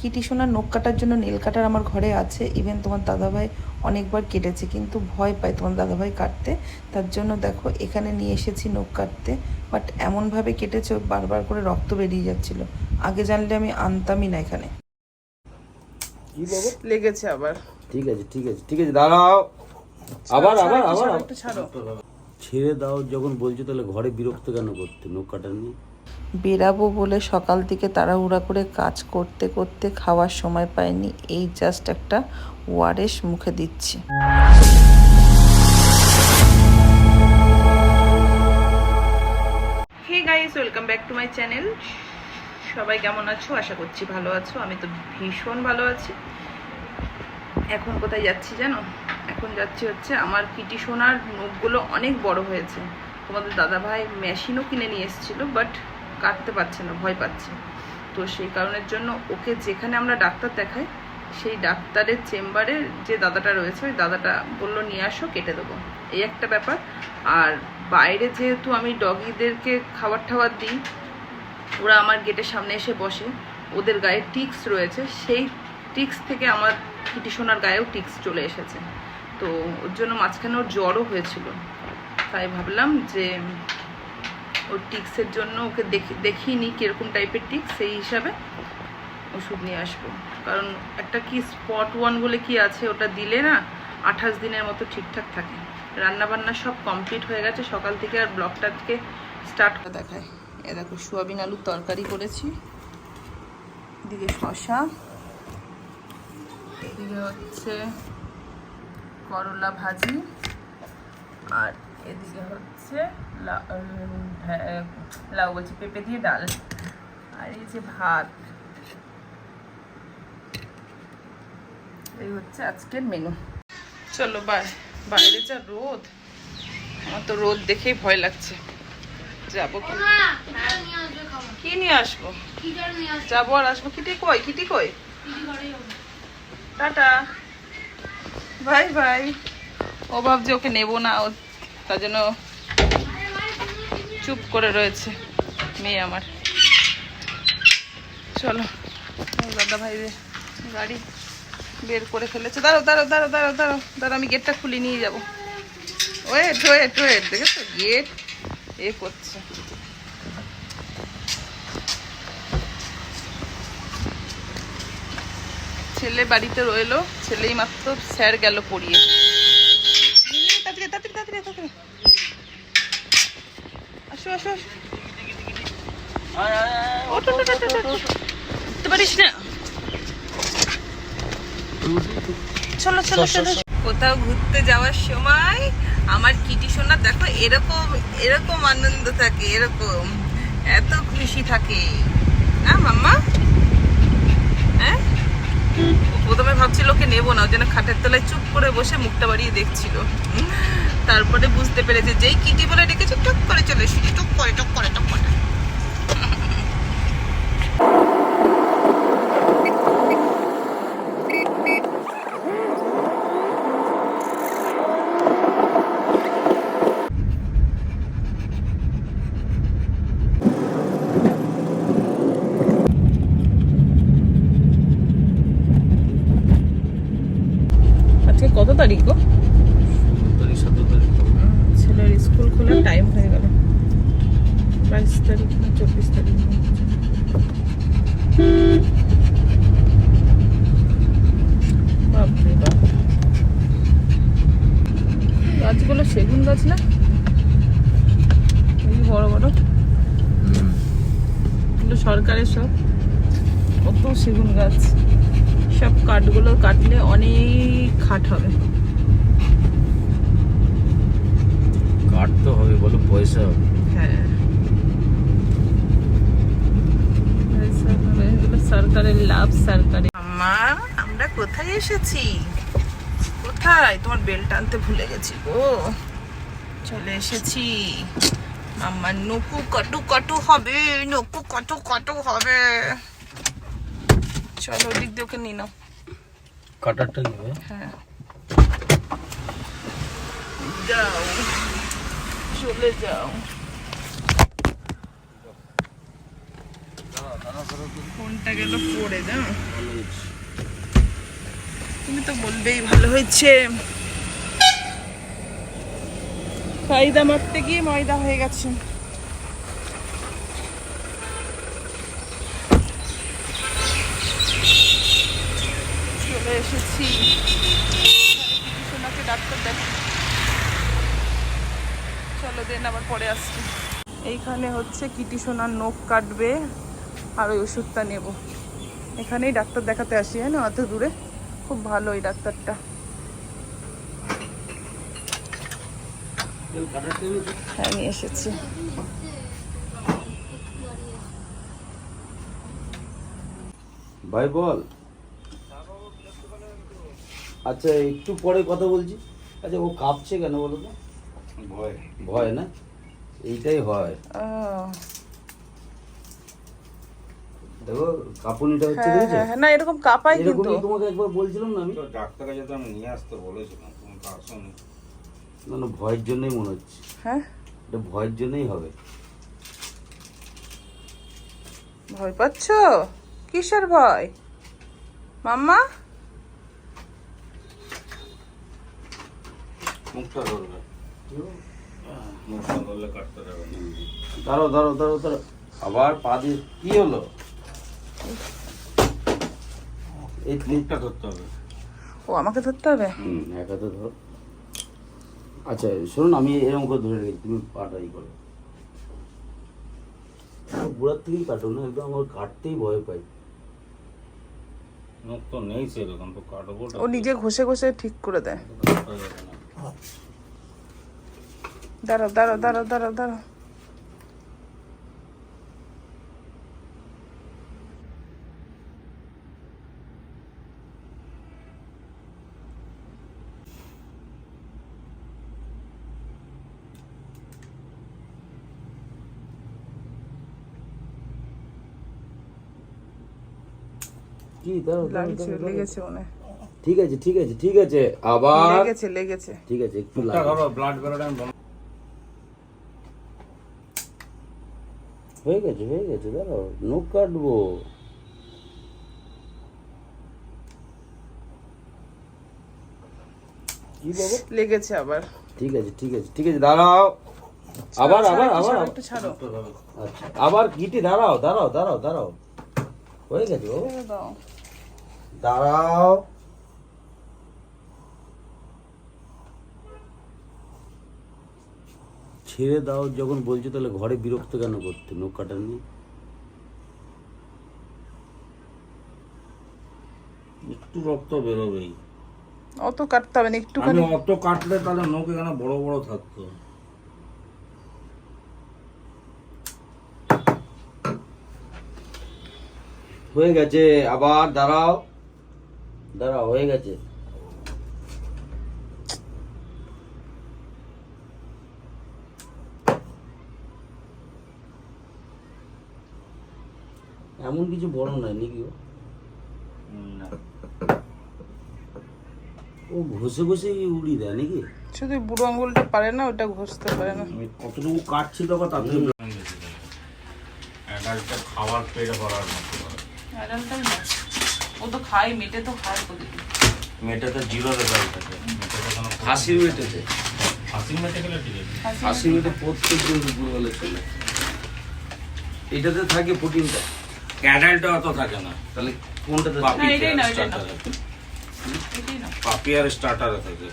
Kitty সোনার নখ কাটার জন্য নেল কাটার আমার ঘরে আছে। ইভেন তোমার দাদাভাই অনেকবার কেটেছে কিন্তু ভয় পায় তোমার দাদাভাই কাটতে। তার জন্য দেখো এখানে নিয়ে এসেছি নখ কাটতে। বাট এমনভাবে কেটেছে বারবার করে রক্ত বেরিয়ে যাচ্ছিল। আগে জানলে আমি আনতামই না এখানে। লেগেছে আবার। ঠিক আছে ঠিক আছে ঠিক আছে দাঁড়াও। আবার আবার আবার। ছাড়ো ছেড়ে। দাও যখন বলছো তাহলে ঘরে বিরক্ত কেন করতে? নখ কাটা নিয়ে? বেরাবো বলে সকাল থেকে তাড়াহুড়া করে কাজ করতে করতে খাওয়ার সময় পাইনি। এই জাস্ট একটা ওয়ারেস মুখে দিচ্ছি। Hey welcome back to my channel সবাই কেমন আছো? আশা করছি ভালো আছো। আমি তো ভীষণ ভালো আছি। এখন কোথায় যাচ্ছি জানো? এখন যাচ্ছি হচ্ছে আমার কিটি সোনার নখগুলো অনেক বড় হয়েছে। তোমাদের দাদা ভাই মেশিনও কিনে নিয়ে এসেছিল বাট কাটতে পারছে না, ভয় পাচ্ছে। তো সেই কারণের জন্য ওকে যেখানে আমরা ডাক্তার দেখাই, সেই ডাক্তারের চেম্বারে যে দাদাটা রয়েছে, ওই দাদাটা বলল, নিয়ে আসো, কেটে দেবো। এই একটা ব্যাপার। আর বাইরে যেহেতু আমি ডগিদেরকে খাবার টাবার দিই, ওরা আমার গেটের সামনে এসে বসে। ওদের গায়ে টিক্স রয়েছে, সেই টিক্স থেকে আমার কিটি সোনার গায়েও টিক্স চলে এসেছে। তো ওর জন্য মাঝখানে ওর জ্বরও হয়েছিল। তাই ভাবলাম যে ওর টিক্সের জন্য ওকে দেখি, দেখিনি কীরকম টাইপের টিক্স, সেই হিসাবে ওষুধ নিয়ে আসব। কারণ একটা কি স্পট ওয়ান বলে কি আছে, ওটা দিলে না আঠাশ দিনের মতো ঠিকঠাক থাকে। রান্না বান্না সব কমপ্লিট হয়ে গেছে, সকাল থেকে আর ব্লগটাকে স্টার্ট দেখায় এ দেখো, সোয়াবিন আলুর তরকারি করেছি। এদিকে শশা এদিকে হচ্ছে করলা ভাজি। আর এদিকে হচ্ছে লাউ বলছি পেঁপে দিয়ে ডাল আর এই যে ভাত। এই হচ্ছে আজকের মেনু চলো বাই বাইরে যা রোদ। আমার তো রোদ দেখেই ভয় লাগছে। যাব কি? কি নিয়ে আসব? যাব আর আসব। কিটি কই? কিটি কই? টাটা। ভাই ভাই ও ভাবছে ওকে নেব না ও তার জন্য চুপ করে রয়েছে মেয়ে আমার। চলো দাদা ভাই গাড়ি বের করে ফেলেছে। দাঁড়ো দাঁড়ো দাঁড়ো দাঁড়ো দাঁড়ো দাঁড়ো আমি গেটটা খুলে নিয়ে যাব। ওয়েট ওয়েট ওয়েট, দেখেছ? গেট এ করছে। ছেলে বাড়িতে রইল, ছেলেই মাত্র স্যার গেল পড়িয়ে। তাড়াতাড়ি তাড়াতাড়ি তাড়াতাড়ি তাড়াতাড়ি। আসো আসো পারিস না? চলো চলো। চলো। কোথাও ঘুরতে যাওয়ার সময় আমার কিটি সোনা দেখো এরকম এরকম আনন্দ থাকে এরকম। এত খুশি থাকে। না মাম্মা হ্যাঁ ও প্রথমে ভাবছিল ওকে নেব না ওই জন্য খাটের তলায় চুপ করে বসে মুখটা বাড়িয়ে দেখছিল। তারপরে বুঝতে পেরেছে, যেই কিটি বলে ডেকেছে, টুক করে চলে এসেছি, টুক করে টুক করে, টক করে। গাছ না বড় বড়। এগুলো সরকারের সব। কত সেগুন গাছ। সব কাঠগুলো কাটলে অনেক খাট হবে। কাটতে হবে বলো পয়সা হবে। হ্যাঁ। সরকারের লাভ সরকারি মা আমরা কোথায় এসেছি? কোথায়? তোমার বেল টানতে ভুলে গেছি গো। চলে এসেছি। আমার নকু কটু কটু হবে নকু কটু কটু হবে। চলো ওদিক দিয়ে ওকে নিয়ে নাও। কাটারটা নেবে? হ্যাঁ। যাও। চলে যাও। ফোনটা গেল পড়ে না তুমি তো বলবেই ভালো হয়েছে। ফায়দা মারতে গিয়ে ময়দা হয়ে গেছে। চলে এসেছি। সোনাকে ডাক্তার চলো দেন আবার পরে আসছি। এইখানে হচ্ছে সোনার নখ কাটবে, আর ওই ওষুধটা নেব। এখানেই ডাক্তার দেখাতে আসি হ্যাঁ অত দূরে? খুব ভালো ওই ডাক্তারটা। হ্যাঁ নিয়ে এসেছি। ভাই বল। আচ্ছা একটু পরে কথা বলছি। আচ্ছা ও কাঁপছে কেন বলো তো? ভয়। ভয় না? এইটাই হয়। দেখো কাঁপুনিটা হচ্ছে হ্যাঁ দেখেছ হ্যাঁ না এরকম কাঁপাই কিন্তু। তোমাকে একবার বলছিলাম না আমি। তো ডাক্তারকে যাতে আমি নিয়ে আসতে বলেছিলাম তুমি তো আসোনি না না ভয়ের জন্যই মনে হচ্ছে। হ্যাঁ? এটা ভয়ের জন্যই হবে। ভয় পাচ্ছ? কিসের ভয়? মাম্মা? মুখটা ধরবে। মুখটা ধরলে কাটতে যাবে দাঁড়াও আবার পা দিয়ে কি হলো? এই মুখটা ধরতে হবে। ও আমাকে ধরতে হবে? হুম একা তো ধরো। আচ্ছা শুনুন আমি এরকম করে ধরে রেখেছি তুমি পাটা ই করো। গোড়ার বুড়ার থেকেই কাটো না একদম আমার কাটতেই ভয় পাই। তো নেই সেরকম তো কাটবো ও নিজে ঘষে ঘষে ঠিক করে দেয়। দাঁড়াও দাঁড়াও দাঁড়াও দাঁড়াও দাঁড়াও। লাগছে দাঁড়াও, দাঁড়াও। মনে ঠিক আছে ঠিক আছে ঠিক আছে আবার লেগেছে লেগেছে। ঠিক আছে একটু ব্লাড হয়ে গেছে হয়ে গেছে দাঁড়াও নখ কাটবো। কি বাবা? লেগেছে আবার। ঠিক আছে ঠিক আছে ঠিক আছে দাঁড়াও। আবার আবার আবার একটু ছাড়ো। আচ্ছা আবার গিটি দাঁড়াও দাঁড়াও দাঁড়াও দাঁড়াও। হয়ে গেছে ও ছেড়ে দাও। দাঁড়াও। ছেড়ে দাও যখন বলছো তাহলে ঘরে বিরক্ত কেন করতে? নখ কাটার নিয়ে একটু রক্ত বেরোবেই। অত কাটতে হবে না আমি অত কাটলে তাহলে নখ এখানে বড় বড় থাকতো। হয়ে গেছে আবার দাঁড়াও। দাঁড়াও হয়ে গেছে। এমন কিছু বড় নয় নাকি ও? ঘষে ঘষে উড়ি দেয় নাকি? শুধু বুড়ো আঙ্গুলটা পারে না ওটা ঘষতে পারে না। আমি কতটুকু কাটছি তাতে অ্যাডাল্টটা খাবার পেট ভরার মতো ও তো খায় মেটে তো খায় প্রতিদিন মেটে তো জিরো রেজাল্ট থাকে। মেটে মেটেতে হাসির মেটে গেলে ঠিক আছে। হাসির মেটে প্রত্যেকদিন দুপুরবেলা চলে এটাতে থাকে প্রোটিনটা। ক্যাডালটা অত থাকে না। তাহলে কোনটাতে পাপি আর স্টার্টারে থাকে।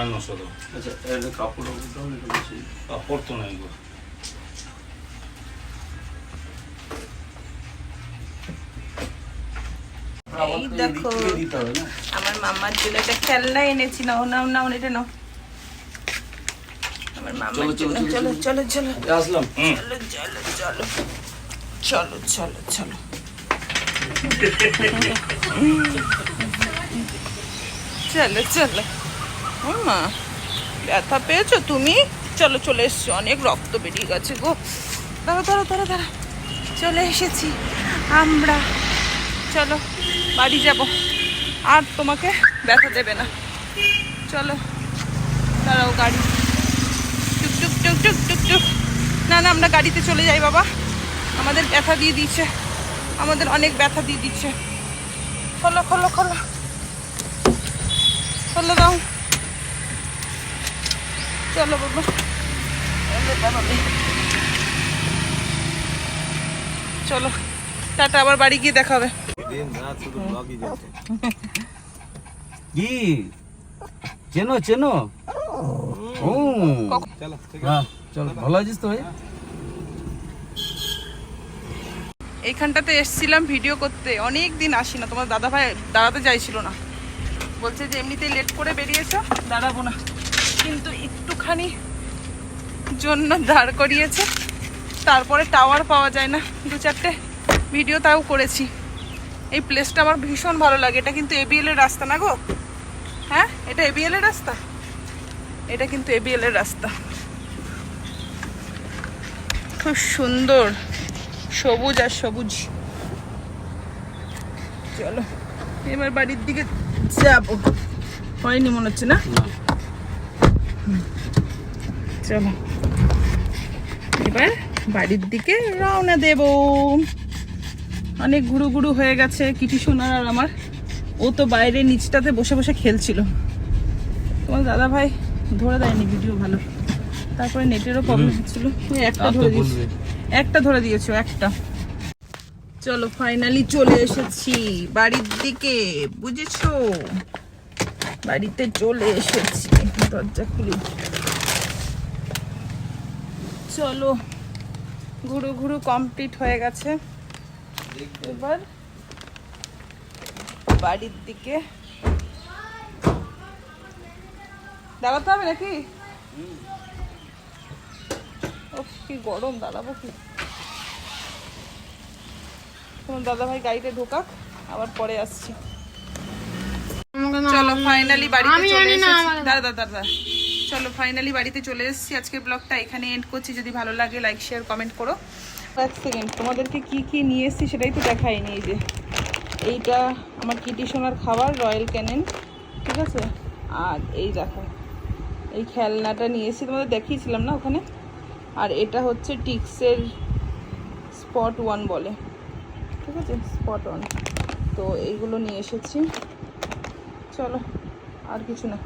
সাড়ে নশো দাও। আচ্ছা এটা কাপড় টাপড় কাপড় তো নাই গো। এই দেখো দিতে হবে না? আমার মামার জন্য একটা খেলনা এনেছি। নাও নাও নাও এটা নাও। আমার মামার চলো, জন্য। চলো, চলো চলো চলো আসলাম। চলো চলো চলো। চলো চলো চলো। চলো চলো। মা ব্যথা পেয়েছ তুমি? চলো, চলে এসছি। অনেক রক্ত বেরিয়ে গেছে গো। দাঁড়া দাঁড়া দাঁড়া দাঁড়া চলে এসেছি আমরা। চলো, বাড়ি যাব। আর তোমাকে ব্যথা দেবে না। চলো, দাঁড়াও গাড়ি। টুক টুক টুক টুক টুক টুক। না না, আমরা গাড়িতে চলে যাই বাবা। আমাদের ব্যথা দিয়ে দিচ্ছে। আমাদের অনেক ব্যথা দিয়ে দিচ্ছে। খোলো খোলো খোলো। খোলো দাও। চলো বাবা। চলো বাবা। চলো টাটা আবার বাড়ি গিয়ে দেখা হবে। কি? চেনো চেনো? হ্যাঁ চলো ভালো আছিস তো ভাই? এইখানটাতে এসছিলাম ভিডিও করতে। অনেক দিন আসি না তোমার দাদা ভাই দাঁড়াতে চাইছিল না। বলছে যে এমনিতেই লেট করে বেরিয়েছ দাঁড়াবো না। কিন্তু একটুখানি জন্য দাঁড় করিয়েছে। তারপরে টাওয়ার পাওয়া যায় না। দু চারটে ভিডিও তাও করেছি। এই প্লেসটা আমার ভীষণ ভালো লাগে। এটা কিন্তু এবিএল এর রাস্তা না গো? হ্যাঁ? এটা এবিএল এর রাস্তা? এটা কিন্তু এবিএল এর রাস্তা। খুব সুন্দর। সবুজ আর সবুজ। চলো এবার বাড়ির দিকে যাব। হয়নি মনে হচ্ছে না। চলো। এবার বাড়ির দিকে রওনা দেব। অনেক ঘুরু ঘুরু হয়ে গেছে কিটি সোনার আর আমার। ও তো বাইরে নিচটাতে বসে বসে খেলছিল। তোমার দাদা ভাই ধরে দেয়নি ভিডিও ভালো। তারপরে নেটেরও প্রবলেম হচ্ছিল। একটা ধরে দিয়েছি। একটা ধরে দিয়েছ একটা। চলো ফাইনালি চলে এসেছি বাড়ির দিকে বুঝেছ? বাড়িতে চলে এসেছি দরজা খুলি। চলো ঘুরু ঘুরু কমপ্লিট হয়ে গেছে। এবার বাড়ির দিকে। দাঁড়াতে হবে নাকি? ও কি গরম দাঁড়াবো কি? তোমার দাদা ভাই গাড়িতে ঢোকাক আবার পরে আসছি। চলো ফাইনালি বাড়িতে চলে এসেছি। আমাকে- দাদা দাদা দাদা চলো ফাইনালি বাড়িতে চলে এসেছি। আজকের ব্লগটা এখানে এন্ড করছি। যদি ভালো লাগে লাইক শেয়ার কমেন্ট করো। এক সেকেন্ড তোমাদেরকে কি কি নিয়ে এসেছি সেটাই তো দেখাইনি এই যে। এইটা আমার কিটি সোনার খাবার রয়্যাল ক্যানেন ঠিক আছে? আর এই দেখো, এই খেলনাটা নিয়ে এসেছি। তোমাদের দেখিয়েছিলাম না ওখানে? আর এটা হচ্ছে টিক্সের স্পট ওয়ান বলে। ঠিক আছে? স্পট ওয়ান তো এইগুলো নিয়ে এসেছি। চলো, আর কিছু না।